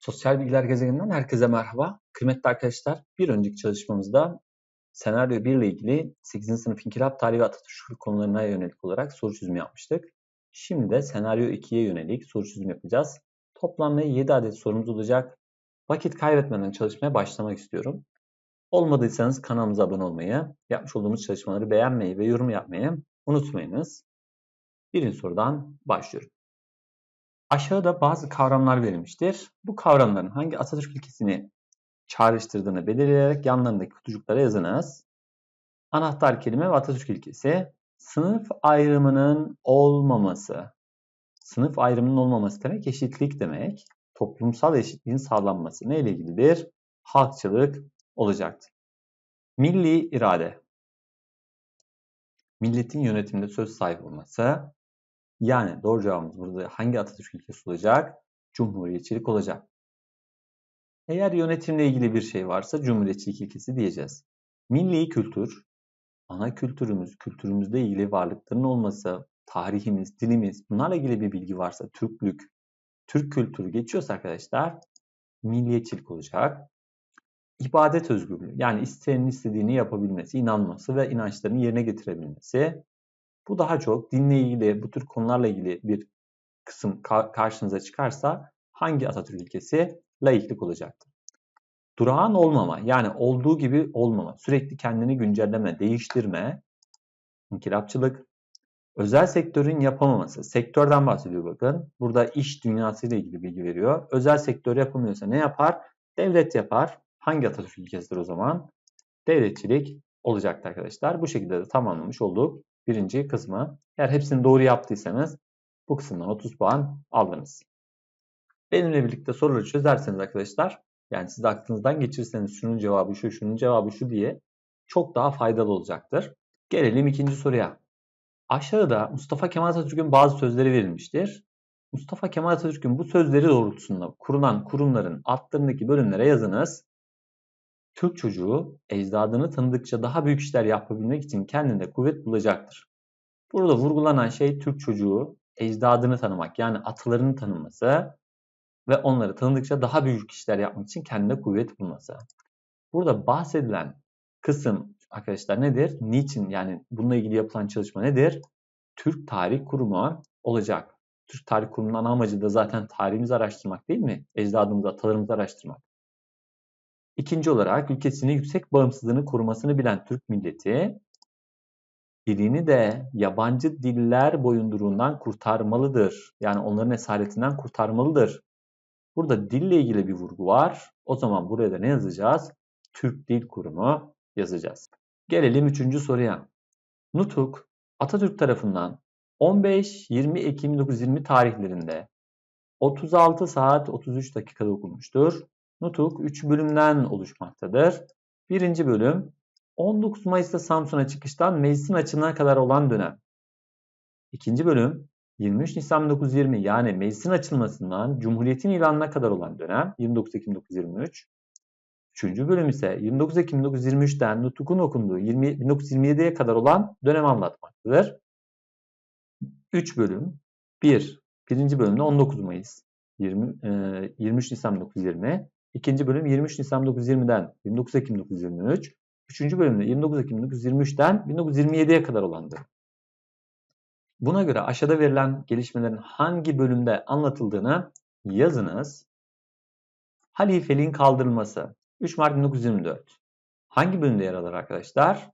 Sosyal Bilgiler Gezegeninden herkese merhaba. Kıymetli arkadaşlar, bir önceki çalışmamızda senaryo 1 ile ilgili 8. sınıf İnkılap Tarihi ve Atatürk konularına yönelik olarak soru çözümü yapmıştık. Şimdi de senaryo 2'ye yönelik soru çözümü yapacağız. Toplamda 7 adet sorumuz olacak. Vakit kaybetmeden çalışmaya başlamak istiyorum. Olmadıysanız kanalımıza abone olmayı, yapmış olduğumuz çalışmaları beğenmeyi ve yorum yapmayı unutmayınız. Birinci sorudan başlıyorum. Aşağıda bazı kavramlar verilmiştir. Bu kavramların hangi Atatürk ilkesini çağrıştırdığını belirleyerek yanlarındaki kutucuklara yazınız. Anahtar kelime ve Atatürk ilkesi. Sınıf ayrımının olmaması. Sınıf ayrımının olmaması demek eşitlik demek. Toplumsal eşitliğin sağlanması neyle ilgilidir? Halkçılık olacaktır. Milli irade. Milletin yönetimde söz sahibi olması. Yani doğru cevabımız burada hangi Atatürk ilkesi olacak? Cumhuriyetçilik olacak. Eğer yönetimle ilgili bir şey varsa cumhuriyetçilik ilkesi diyeceğiz. Milli kültür, ana kültürümüz, kültürümüzle ilgili varlıkların olması, tarihimiz, dilimiz, bunlarla ilgili bir bilgi varsa, Türklük, Türk kültürü geçiyorsa arkadaşlar, milliyetçilik olacak. İbadet özgürlüğü, yani isteyenin istediğini yapabilmesi, inanması ve inançlarını yerine getirebilmesi. Bu daha çok dinle ilgili, bu tür konularla ilgili bir kısım karşınıza çıkarsa hangi Atatürk ilkesi? Laiklik olacaktır. Durağan olmama, yani olduğu gibi olmama, sürekli kendini güncelleme, değiştirme, inkılapçılık, özel sektörün yapamaması, sektörden bahsediyor bakın. Burada iş dünyası ile ilgili bilgi veriyor. Özel sektör yapamıyorsa ne yapar? Devlet yapar. Hangi Atatürk ilkesidir o zaman? Devletçilik olacaktı arkadaşlar. Bu şekilde de tamamlamış olduk birinci kısmı. Eğer hepsini doğru yaptıysanız bu kısımdan 30 puan aldınız. Benimle birlikte soruları çözerseniz arkadaşlar, yani siz aklınızdan geçirseniz şunun cevabı şu, şunun cevabı şu diye çok daha faydalı olacaktır. Gelelim ikinci soruya. Aşağıda Mustafa Kemal Atatürk'ün bazı sözleri verilmiştir. Mustafa Kemal Atatürk'ün bu sözleri doğrultusunda kurulan kurumların altlarındaki bölümlere yazınız. Türk çocuğu ecdadını tanıdıkça daha büyük işler yapabilmek için kendinde kuvvet bulacaktır. Burada vurgulanan şey Türk çocuğu ecdadını tanımak yani atalarını tanıması ve onları tanıdıkça daha büyük işler yapmak için kendine kuvvet bulması. Burada bahsedilen kısım arkadaşlar nedir? Niçin yani bununla ilgili yapılan çalışma nedir? Türk Tarih Kurumu olacak. Türk Tarih Kurumu'nun amacı da zaten tarihimizi araştırmak değil mi? Ecdadımızı, atalarımızı araştırmak. İkinci olarak ülkesinin yüksek bağımsızlığını korumasını bilen Türk milleti dilini de yabancı diller boyunduruğundan kurtarmalıdır. Yani onların esaretinden kurtarmalıdır. Burada dille ilgili bir vurgu var. O zaman buraya da ne yazacağız? Türk Dil Kurumu yazacağız. Gelelim üçüncü soruya. Nutuk Atatürk tarafından 15-20 Ekim 1920 tarihlerinde 36 saat 33 dakikada okunmuştur. Nutuk 3 bölümden oluşmaktadır. Birinci bölüm 19 Mayıs'ta Samsun'a çıkıştan meclisin açılına kadar olan dönem. İkinci bölüm 23 Nisan 1920 yani meclisin açılmasından Cumhuriyet'in ilanına kadar olan dönem 29 Ekim 1923. Üçüncü bölüm ise 29 Ekim 1923'ten Nutuk'un okunduğu 20, 1927'ye kadar olan dönem anlatmaktadır. 3 bölüm 1. Birinci bölümde 19 Mayıs 20, e, 23 Nisan 1920. İkinci bölüm 23 Nisan 1920'den 29 Ekim 1923. Üçüncü bölümde 29 Ekim 1923'ten 1927'ye kadar olandı. Buna göre aşağıda verilen gelişmelerin hangi bölümde anlatıldığını yazınız. Halifeliğin kaldırılması 3 Mart 1924. Hangi bölümde yer alır arkadaşlar?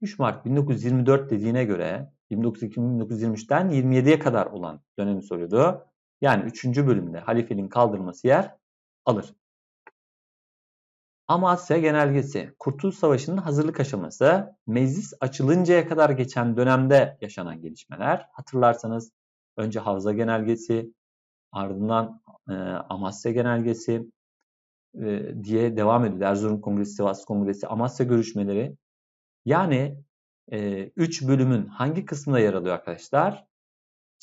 3 Mart 1924 dediğine göre 29 Ekim 1923'ten 27'ye kadar olan dönemi soruyordu. Yani 3. bölümde halifeliğin kaldırılması yer alır. Amasya Genelgesi, Kurtuluş Savaşı'nın hazırlık aşaması, meclis açılıncaya kadar geçen dönemde yaşanan gelişmeler. Hatırlarsanız önce Havza Genelgesi, ardından e, Amasya Genelgesi e, diye devam ediyor. Erzurum Kongresi, Sivas Kongresi, Amasya görüşmeleri. Yani 3 e, bölümün hangi kısmında yer alıyor arkadaşlar?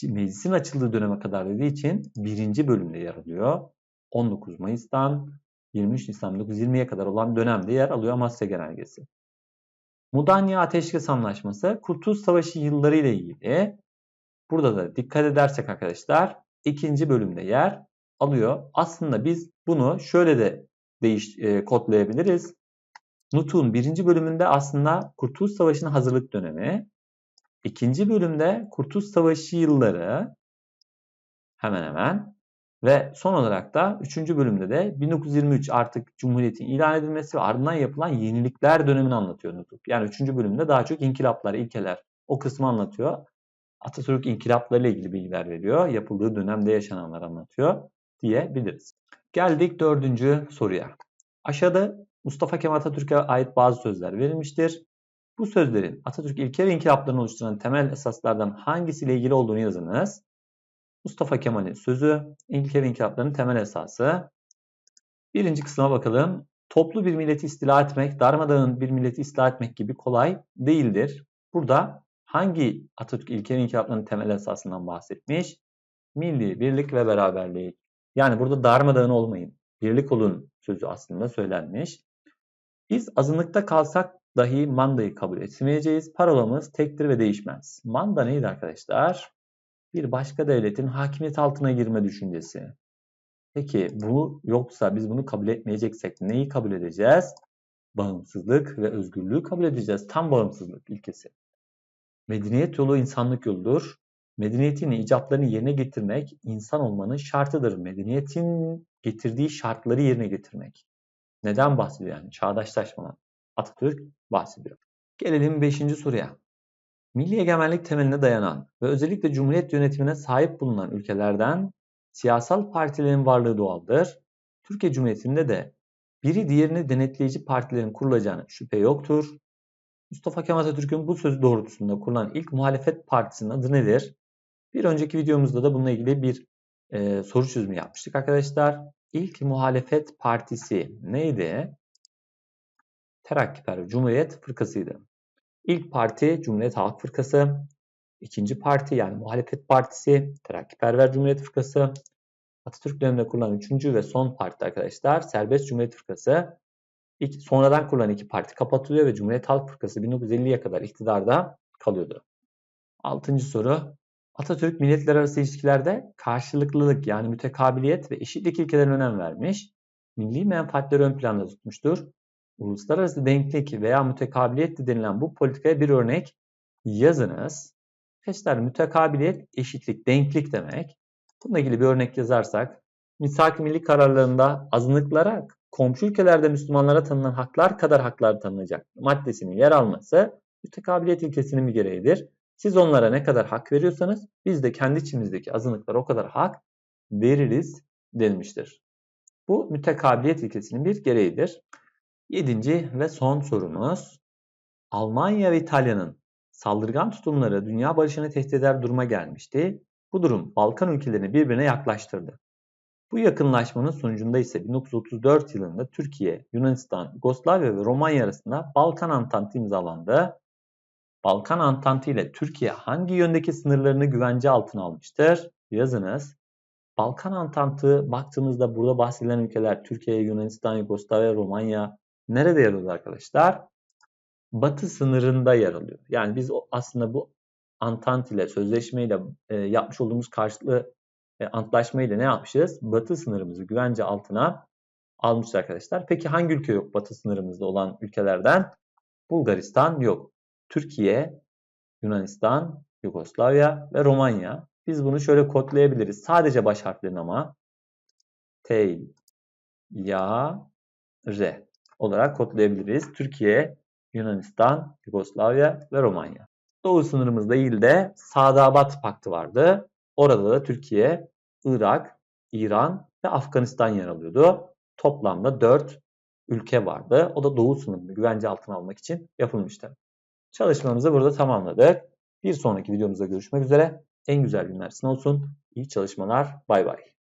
Meclisin açıldığı döneme kadar dediği için birinci bölümde yer alıyor. 19 Mayıs'tan 23 Nisan 1920'ye kadar olan dönemde yer alıyor Amasya Genelgesi. Mudanya Ateşkes Anlaşması Kurtuluş Savaşı yılları ile ilgili. Burada da dikkat edersek arkadaşlar ikinci bölümde yer alıyor. Aslında biz bunu şöyle de değiş e, kodlayabiliriz. Nutuk'un birinci bölümünde aslında Kurtuluş Savaşı'nın hazırlık dönemi. ikinci bölümde Kurtuluş Savaşı yılları hemen hemen ve son olarak da 3. bölümde de 1923 artık Cumhuriyet'in ilan edilmesi ve ardından yapılan yenilikler dönemini anlatıyor Nutuk. Yani 3. bölümde daha çok inkılaplar, ilkeler o kısmı anlatıyor. Atatürk inkılaplarıyla ilgili bilgiler veriyor. Yapıldığı dönemde yaşananlar anlatıyor diyebiliriz. Geldik dördüncü soruya. Aşağıda Mustafa Kemal Atatürk'e ait bazı sözler verilmiştir. Bu sözlerin Atatürk ilke ve inkılaplarını oluşturan temel esaslardan hangisiyle ilgili olduğunu yazınız. Mustafa Kemal'in sözü, ilke ve inkılapların temel esası. Birinci kısma bakalım. Toplu bir milleti istila etmek, darmadağın bir milleti istila etmek gibi kolay değildir. Burada hangi Atatürk ilke ve inkılaplarının temel esasından bahsetmiş? Milli birlik ve beraberlik. Yani burada darmadağın olmayın, birlik olun sözü aslında söylenmiş. Biz azınlıkta kalsak dahi mandayı kabul etmeyeceğiz. Parolamız tektir ve değişmez. Manda neydi arkadaşlar? Bir başka devletin hakimiyet altına girme düşüncesi. Peki bu yoksa biz bunu kabul etmeyeceksek neyi kabul edeceğiz? Bağımsızlık ve özgürlüğü kabul edeceğiz. Tam bağımsızlık ilkesi. Medeniyet yolu insanlık yoludur. Medeniyetin icaplarını yerine getirmek insan olmanın şartıdır. Medeniyetin getirdiği şartları yerine getirmek. Neden bahsediyor yani? Çağdaşlaşmadan. Atatürk bahsediyor. Gelelim 5. soruya. Milli egemenlik temeline dayanan ve özellikle cumhuriyet yönetimine sahip bulunan ülkelerden siyasal partilerin varlığı doğaldır. Türkiye Cumhuriyeti'nde de biri diğerini denetleyici partilerin kurulacağına şüphe yoktur. Mustafa Kemal Atatürk'ün bu sözü doğrultusunda kurulan ilk muhalefet partisinin adı nedir? Bir önceki videomuzda da bununla ilgili bir e, soru çözümü yapmıştık arkadaşlar. İlk muhalefet partisi neydi? Terakkiperver Cumhuriyet Fırkası'ydı. İlk parti Cumhuriyet Halk Fırkası. İkinci parti yani muhalefet partisi Terakkiperver Cumhuriyet Fırkası. Atatürk döneminde kurulan üçüncü ve son parti arkadaşlar Serbest Cumhuriyet Fırkası. İlk, sonradan kurulan iki parti kapatılıyor ve Cumhuriyet Halk Fırkası 1950'ye kadar iktidarda kalıyordu. Altıncı soru. Atatürk milletler arası ilişkilerde karşılıklılık yani mütekabiliyet ve eşitlik ilkelerine önem vermiş. Milli menfaatleri ön planda tutmuştur. Uluslararası denklik veya mütekabiliyet denilen bu politikaya bir örnek yazınız. Arkadaşlar mütekabiliyet, eşitlik, denklik demek. Bununla ilgili bir örnek yazarsak, misak milli kararlarında azınlıklara komşu ülkelerde Müslümanlara tanınan haklar kadar haklar tanınacak maddesinin yer alması mütekabiliyet ilkesinin bir gereğidir. Siz onlara ne kadar hak veriyorsanız biz de kendi içimizdeki azınlıklara o kadar hak veririz denilmiştir. Bu mütekabiliyet ilkesinin bir gereğidir. Yedinci ve son sorumuz. Almanya ve İtalya'nın saldırgan tutumları dünya barışını tehdit eder duruma gelmişti. Bu durum Balkan ülkelerini birbirine yaklaştırdı. Bu yakınlaşmanın sonucunda ise 1934 yılında Türkiye, Yunanistan, Yugoslavya ve Romanya arasında Balkan Antantı imzalandı. Balkan Antantı ile Türkiye hangi yöndeki sınırlarını güvence altına almıştır? Yazınız. Balkan Antantı baktığımızda burada bahsedilen ülkeler Türkiye, Yunanistan, Yugoslavya, Romanya nerede yer alıyor arkadaşlar? Batı sınırında yer alıyor. Yani biz aslında bu Antant ile sözleşmeyle e, yapmış olduğumuz karşılıklı e, antlaşmayla ne yapmışız? Batı sınırımızı güvence altına almışız arkadaşlar. Peki hangi ülke yok batı sınırımızda olan ülkelerden? Bulgaristan yok. Türkiye, Yunanistan, Yugoslavya ve Romanya. Biz bunu şöyle kodlayabiliriz. Sadece baş harflerini ama T, Ya, R olarak kodlayabiliriz. Türkiye, Yunanistan, Yugoslavya ve Romanya. Doğu sınırımız değil de Sadabat Paktı vardı. Orada da Türkiye, Irak, İran ve Afganistan yer alıyordu. Toplamda 4 ülke vardı. O da Doğu sınırını güvence altına almak için yapılmıştı. Çalışmamızı burada tamamladık. Bir sonraki videomuzda görüşmek üzere. En güzel günler sizin olsun. İyi çalışmalar. Bay bay.